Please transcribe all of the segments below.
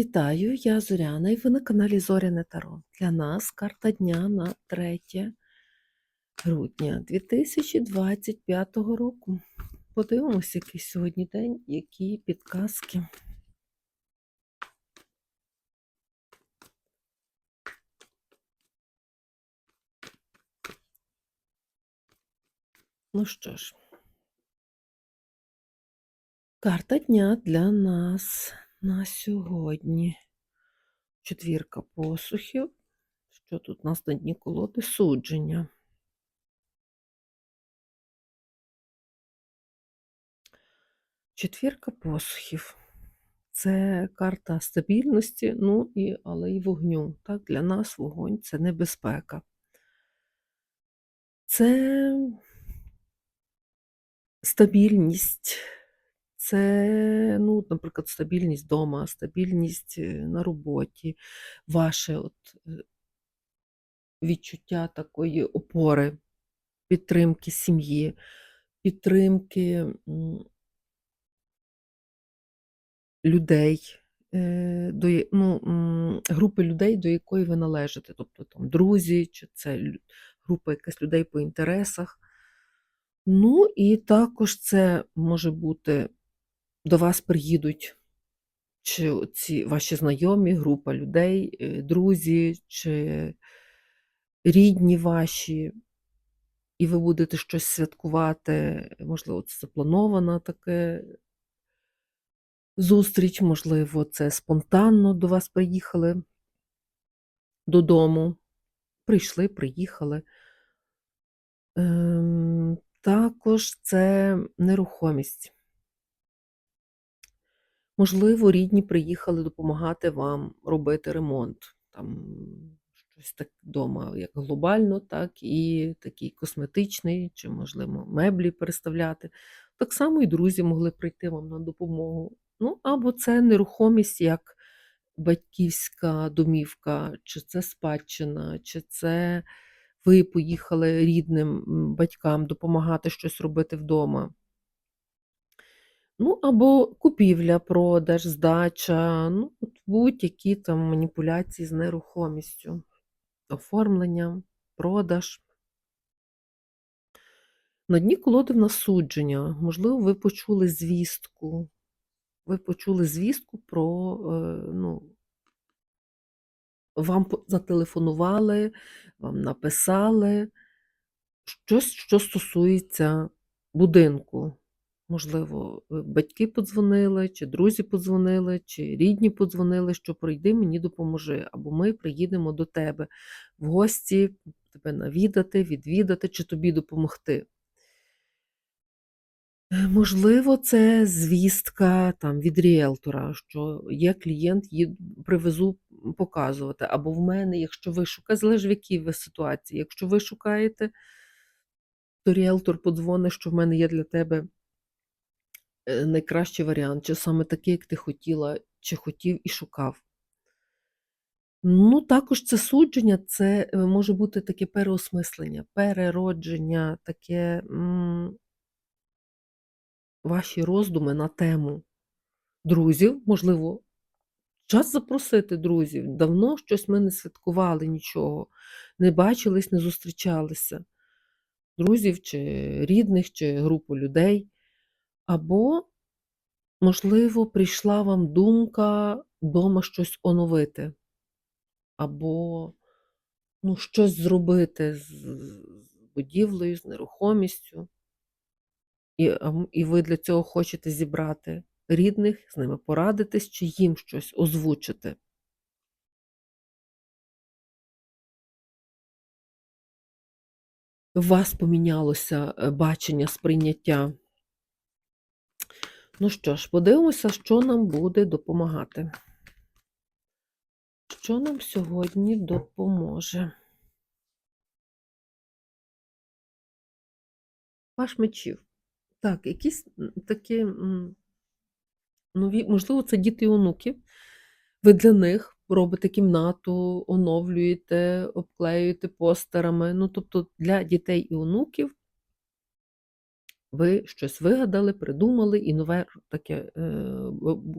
Вітаю, я Зоряна і ви на каналі Зоряне Таро. Для нас карта дня на 3 грудня 2025 року. Подивимося, який сьогодні день, які підказки. Ну що ж, карта дня для нас на сьогодні. Четвірка посухів. Що тут у нас на дні колоди? Судження. Четвірка посухів. Це карта стабільності, ну і але і вогню. Так, Для нас вогонь це небезпека. Це стабільність, це, ну, наприклад, стабільність вдома, стабільність е, на роботі, ваше от е, відчуття такої опори, підтримки сім'ї, підтримки людей, е, до, ну, групи людей, до якої ви належите, тобто там друзі, чи це група якась людей по інтересах. Ну, і також це може бути до вас приїдуть чи ці ваші знайомі, група людей, е, друзі, чи рідні ваші, і ви будете щось святкувати, можливо, це запланована таке зустріч, можливо, це спонтанно до вас приїхали додому. Прийшли, приїхали. Ем, Також це нерухомість. Можливо, рідні приїхали допомагати вам робити ремонт. Там щось так вдома, як глобально, так і такий косметичний, чи, можливо, меблі переставляти. Так само і друзі могли прийти вам на допомогу. Ну, або це нерухомість як батьківська домівка, чи це спадщина, чи це ви поїхали рідним батькам допомагати щось робити вдома. Ну, або купівля, продаж, здача, ну, будь-які там маніпуляції з нерухомістю, оформлення, продаж. На дні колоди в нас судження. Можливо, ви почули звістку. Ви почули звістку про, е, ну, вам зателефонували, вам написали щось, що стосується будинку. Можливо, е, батьки подзвонили, чи друзі подзвонили, чи рідні подзвонили, що прийди мені допоможи, або ми приїдемо до тебе в гості, тебе навідати, відвідати, чи тобі допомогти. Е, можливо, це звістка там від ріелтора, що є клієнт, її привезу показувати. Або в мене, якщо ви шукаєте, залежить в якій ви ситуації. Якщо ви шукаєте, то ріелтор подзвонить, що в мене є для тебе найкращий варіант, чи саме такий, як ти хотіла, чи хотів і шукав. Ну, також це судження, це е, може бути таке переосмислення, переродження, таке м ваші роздуми на тему друзів, можливо, час запросити друзів. Давно щось ми не святкували нічого, не бачились, не зустрічалися. Друзів, чи рідних, чи групу людей. Або, можливо, прийшла вам думка дома щось оновити, або ну, щось зробити з, з будівлею, з нерухомістю, і, і ви для цього хочете зібрати рідних, з ними порадитись, чи їм щось озвучити. У вас помінялося е, бачення сприйняття Ну що ж, подивимося, що нам буде допомагати. Що нам сьогодні допоможе? Ваш мечів. Так, якісь такі нові, можливо, це діти і онуки. Ви для них робите кімнату, оновлюєте, обклеюєте постерами. Ну, тобто для дітей і онуків ви щось вигадали, придумали і нове таке е,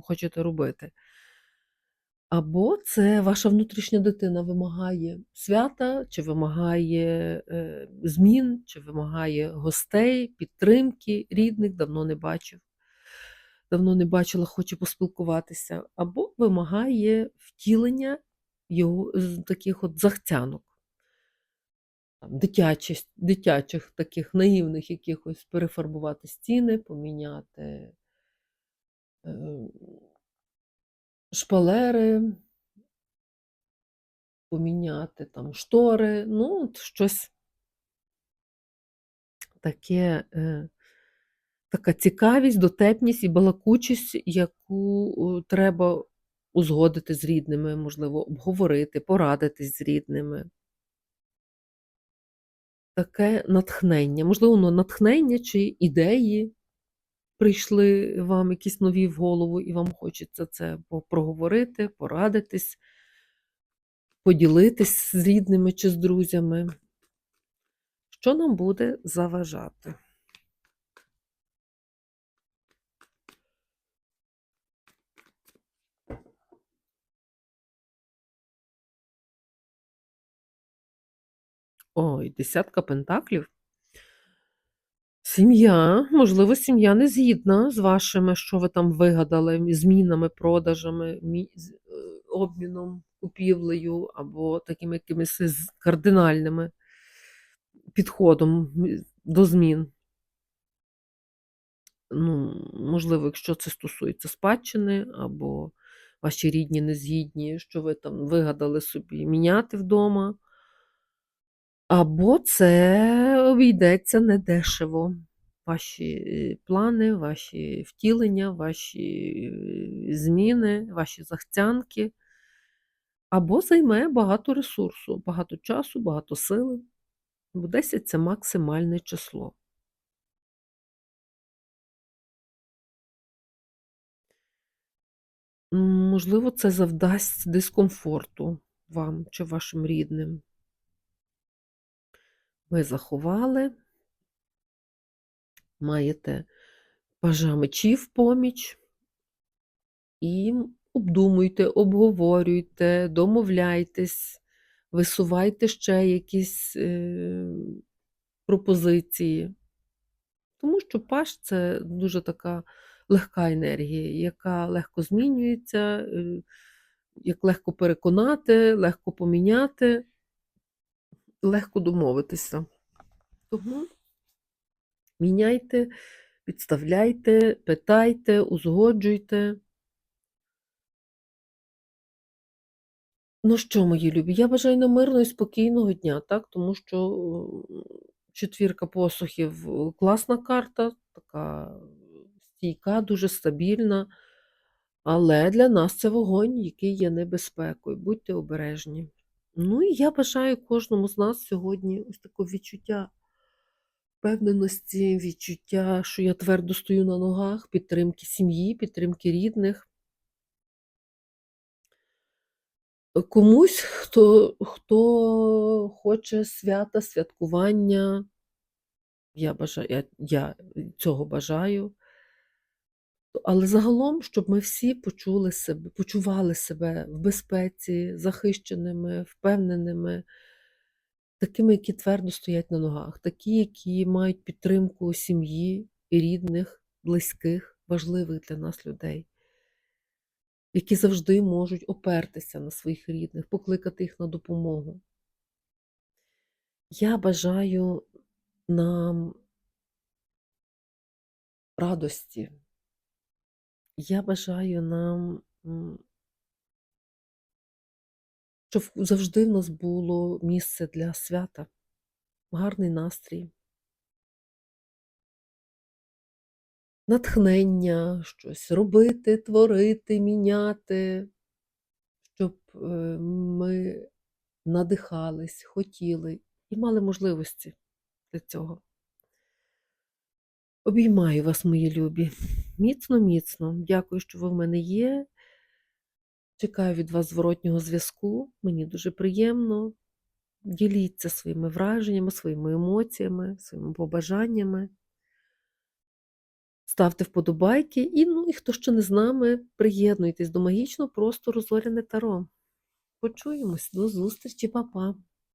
хочете робити. Або це ваша внутрішня дитина вимагає свята, чи вимагає е, змін, чи вимагає гостей, підтримки рідних, давно не бачив, давно не бачила, хоче поспілкуватися, або вимагає втілення його таких от захцянок, дитячих, дитячих таких наївних якихось перефарбувати стіни, поміняти е, шпалери, поміняти там штори, ну, от щось таке, е, така цікавість, дотепність і балакучість, яку треба узгодити з рідними, можливо, обговорити, порадитись з рідними. Таке натхнення, можливо, воно натхнення чи ідеї прийшли вам якісь нові в голову, і вам хочеться це проговорити, порадитись, поділитись з рідними чи з друзями. Що нам буде заважати? Ой, десятка пентаклів. Сім'я, можливо, сім'я не згідна з вашими, що ви там вигадали, змінами, продажами, е, обміном, купівлею або такими якимись кардинальними підходом до змін. Ну, можливо, якщо це стосується спадщини, або ваші рідні не згідні, що ви там вигадали собі міняти вдома. Або це обійдеться недешево. Ваші е, плани, ваші втілення, ваші е, зміни, ваші захцянки. Або займе багато ресурсу, багато часу, багато сили. Бо 10 це максимальне число. Можливо, це завдасть дискомфорту вам чи вашим рідним. Ви заховали, маєте пажа мечів поміч. І обдумуйте, обговорюйте, домовляйтесь, висувайте ще якісь е, пропозиції. Тому що паж це дуже така легка енергія, яка легко змінюється, е, як легко переконати, легко поміняти, легко домовитися. Тому міняйте, підставляйте, питайте, узгоджуйте. Ну що, мої любі, я бажаю нам мирного і спокійного дня, так? Тому що четвірка посухів е, класна карта, така стійка, дуже стабільна. Але для нас це вогонь, який є небезпекою. Будьте обережні. Ну і я бажаю кожному з нас сьогодні ось такого відчуття впевненості, відчуття, що я твердо стою на ногах, підтримки сім'ї, підтримки рідних. Комусь, хто, хто хоче свята, святкування, я бажаю, я, я цього бажаю. Але загалом, щоб ми всі почули себе, почували себе в безпеці, захищеними, впевненими, такими, які твердо стоять на ногах, такі, які мають підтримку сім'ї рідних, близьких, важливих для нас людей, які завжди можуть опертися на своїх рідних, покликати їх на допомогу. Я бажаю нам радості. Я бажаю нам, щоб завжди в нас було місце для свята, гарний настрій, натхнення, щось робити, творити, міняти, щоб е, ми надихались, хотіли і мали можливості для цього. Обіймаю вас, мої любі. Міцно, міцно. Дякую, що ви в мене є. Чекаю від вас зворотнього зв'язку. Мені дуже приємно. Діліться своїми враженнями, своїми емоціями, своїми побажаннями. ставте вподобайки і, ну, і хто ще не з нами, приєднуйтесь до магічного простору Зоряне Таро. Почуємось, до зустрічі, па-па!